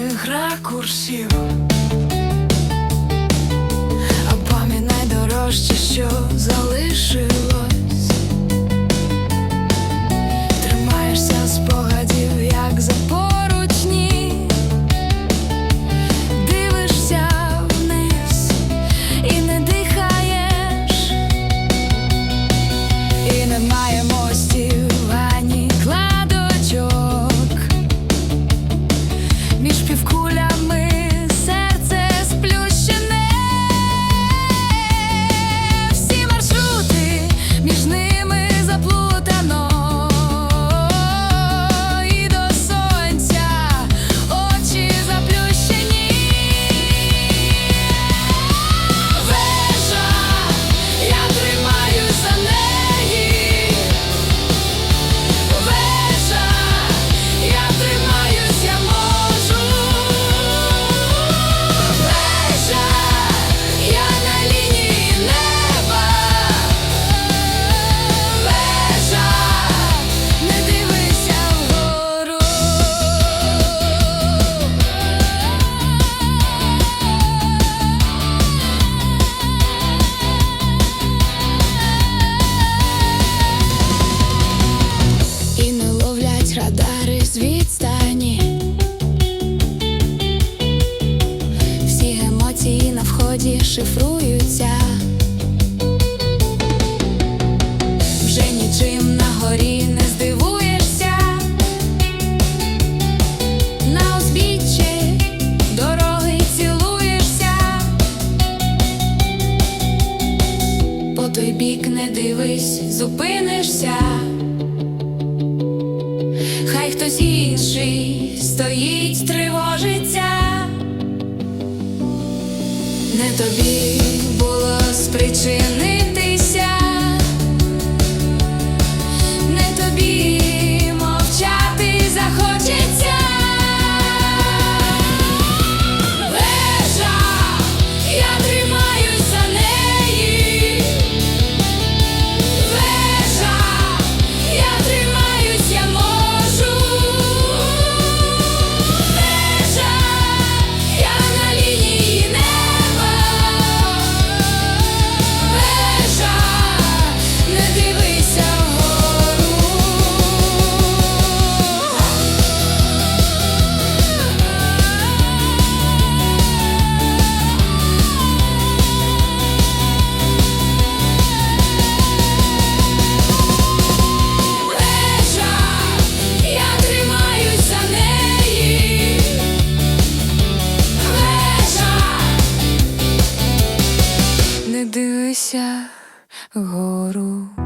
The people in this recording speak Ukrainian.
інших ракурсів, а пам'ять найдорожче, що залиш. Коді шифруються. Вже нічим на горі не здивуєшся. На узбіччі дороги цілуєшся. По той бік не дивись, зупинишся. Хай хтось інший стоїть, тривожиться. тобі гору.